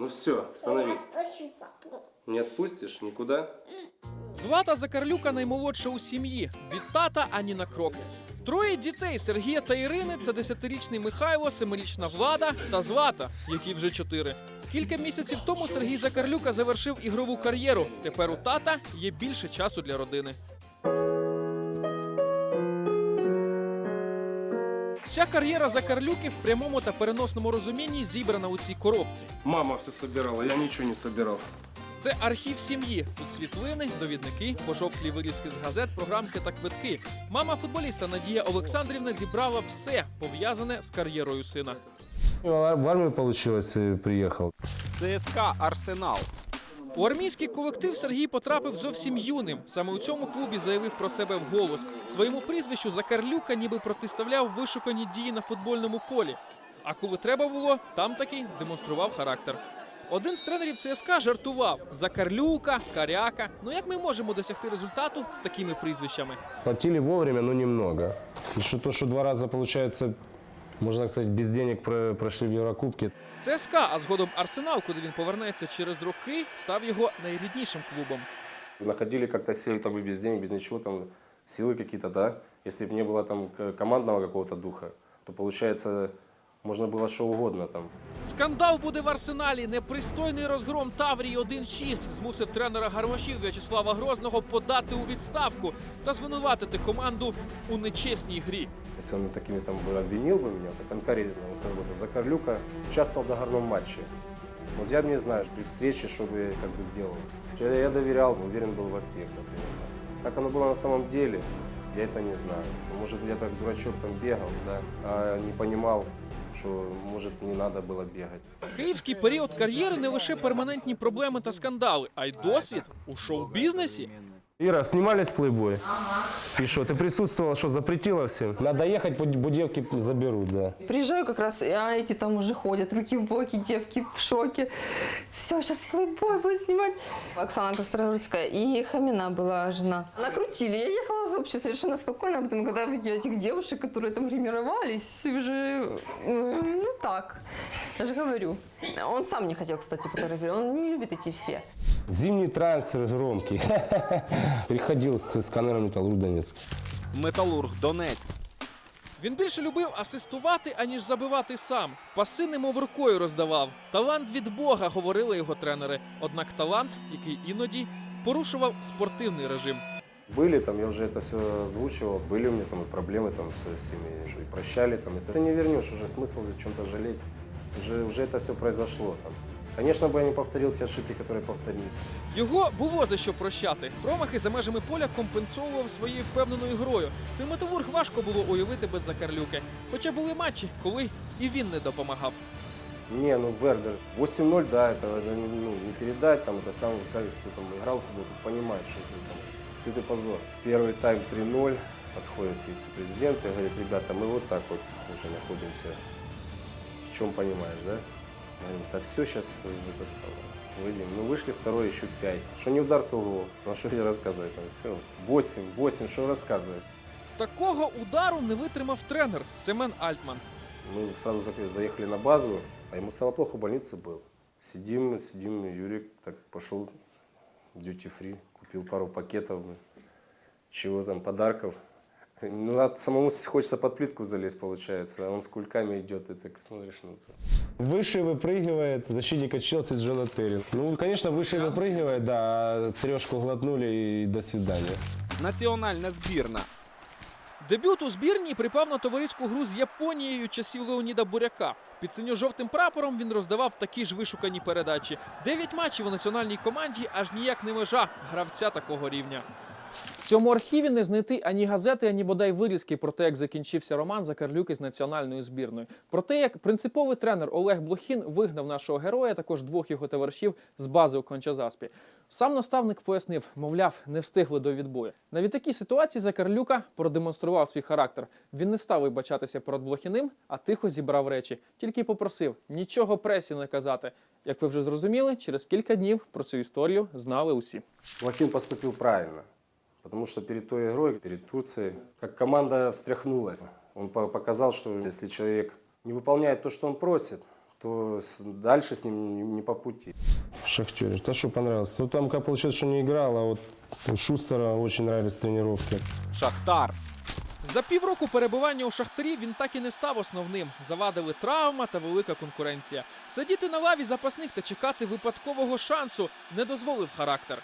Ну все, становись. Не отпустишь никуда? Злата Закарлюка наймолодша у сім'ї. Від тата ані на крок. Троє дітей Сергія та Ірини це десятирічний Михайло, семирічна Влада та Злата, які вже чотири. Кілька місяців тому Сергій Закарлюка завершив ігрову кар'єру. Тепер у тата є більше часу для родини. Вся кар'єра Закарлюки в прямому та переносному розумінні зібрана у цій коробці. Мама все собирала, я ничего не собирал. Це архів сім'ї. Тут світлини, довідники, пожовклі вирізки з газет, програмки та квитки. Мама футболіста Надія Олександрівна зібрала все пов'язане з кар'єрою сина. В армию получилось, э, приехал. ЦСКА Арсенал. У армійський колектив Сергій потрапив зовсім юним. Саме у цьому клубі заявив про себе вголос. Своєму прізвищу Закарлюка ніби протиставляв вишукані дії на футбольному полі. А коли треба було, там таки демонстрував характер. Один з тренерів ЦСКА жартував Закарлюка, Каряка. Ну як ми можемо досягти результату з такими прізвищами? Платили вовремя, но немного. Что то, что два раза, получается, можно так сказать, без денег про- прошли в Еврокубке. ЦСКА, а згодом Арсенал, куди він повернеться через роки, став його найріднішим клубом. Находили как-то сели там и без денег, без ничего, там силы какие-то, да. Если бы не было там к- командного какого-то духа, то получается можно было что угодно там. Скандал буде в арсеналі. Непристойний розгром Таврії 1-6 змусив тренера гармашів В'ячеслава Грозного подати у відставку та звинуватити команду у нечесній грі. Если он такими там бы обвинил бы меня, то конкретно, он сказал бы, Закарлюка участвовал в договорном матче. Вот я не знаю, при встрече, что бы как бы сделал. Я, я доверял, уверен был во всех, например. да. Как оно было на самом деле, я это не знаю. Может, я так дурачок там бегал, да, а не понимал, что, може не треба було бігати. Київський період кар'єри не лише перманентні проблеми та скандали, а й досвід у шоу-бізнесі. Ира, снимались плейбой? И что, ты присутствовала, что запретила всем? Надо ехать, бу- бу- девки заберут, да. Приезжаю как раз, а эти там уже ходят, руки в боки, девки в шоке. Все, сейчас плейбой будет снимать. Оксана Кострорудская и Хамина была жена. Накрутили, я ехала вообще совершенно спокойно, а потом, когда видела этих девушек, которые там гримировались, уже, э, ну так, я же говорю. Он сам не хотел, кстати, фотографировать, он не любит эти все. Зимний трансфер громкий. Приходил с ЦСКА, наверное, Металлург Донецк. Металург Донецьк. Він більше любив асистувати, аніж забивати сам. Паси немов рукою роздавав. Талант від Бога, говорили його тренери. Однак талант, який іноді порушував спортивний режим. Были там, я уже это все озвучивал, были у меня там и проблемы там со всеми, что и прощали там. Это ты не вернешь, уже смысл о чем-то жалеть. Уже, уже это все произошло там. Конечно бы я не повторил те ошибки, которые повторил. Його було за що прощати. Промахи за межами поля компенсовував своєю впевненою грою. Та й металург важко було уявити без Закарлюки. Хоча були матчі, коли і він не допомагав. Не, ну Вердер 8-0, да, это это, ну, не передать, там это сам, как, кто там играл в футбол, тот понимает, что это там стыд и позор. Первый тайм 3-0, подходит вице-президент и говорит, ребята, мы вот так вот уже находимся. В чем понимаешь, да? Говорим, да все сейчас это самое, выйдем. Ну вышли второй, еще 5. Что не удар, то гол. Ну а что тебе рассказывать там, все. 8, 8, что рассказывать? Такого удару не витримав тренер Семен Альтман. Мы сразу за- заехали на базу, а ему стало плохо, в больнице был. Сидим, сидим, Юрик так пошел дьюти фри, купил пару пакетов, чего там, подарков. Ну, а самому хочется под плитку залезть, получается, а он с кульками идет, и так смотришь, ну, Выше выпрыгивает защитника Челси Джона Терри. Ну, конечно, выше выпрыгивает, да, а трешку глотнули и до свидания. Національна збірна. Дебют у збірній припав на товариську гру з Японією часів Леоніда Буряка. Під синьо-жовтим прапором він роздавав такі ж вишукані передачі. Дев'ять матчів у національній команді аж ніяк не межа гравця такого рівня. В цьому архіві не знайти ані газети, ані бодай вирізки про те, як закінчився роман Закарлюки з національною збірною. Про те, як принциповий тренер Олег Блохін вигнав нашого героя, також двох його товаришів з бази у Кончазаспі. Сам наставник пояснив, мовляв, не встигли до відбою. Навіть такій ситуації Закарлюка продемонстрував свій характер. Він не став вибачатися перед Блохіним, а тихо зібрав речі. Тільки попросив нічого пресі не казати. Як ви вже зрозуміли, через кілька днів про цю історію знали усі. Лохин поступил правильно, потому что перед той игрой, перед Турцией, как команда встряхнулась. Он по- показал, что если человек не выполняет то, что он просит, то дальше с ним не- по пути. Шахтере. То, что понравилось. Ну, там как получилось, что не играл, а вот у Шустера очень нравились тренировки. Шахтар. За півроку перебування у Шахтарі він так і не став основним. Завадили травма та велика конкуренція. Сидіти на лаві запасних та чекати випадкового шансу не дозволив характер.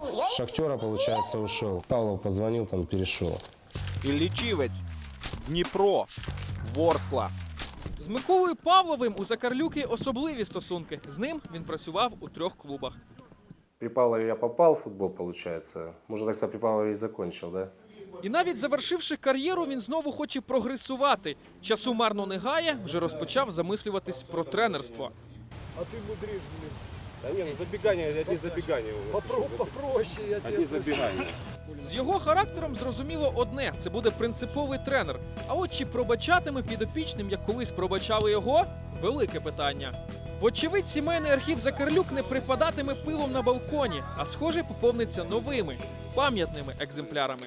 С Шахтера, получается, ушел. Павлов позвонил, там перешел. Іллічівець. Дніпро. Ворскла. З Миколою Павловим у Закарлюки особливі стосунки. З ним він працював у трьох клубах. При Павлове я попал в футбол, получается. Можно так сказать, при Павлове и закончил, да? І навіть завершивши кар'єру, він знову хоче прогресувати. Часу марно не гає, вже розпочав замислюватись про тренерство. Да нет, ну забегание, одни забегания у вас. Попроще, я Одни забегания. З його характером зрозуміло одне: це буде принциповий тренер. А от чи пробачатиме підопічним, як колись пробачали його велике питання. Вочевидь, сімейний архів Закарлюк не припадатиме пилом на балконі, а схоже, поповниться новими пам'ятними екземплярами.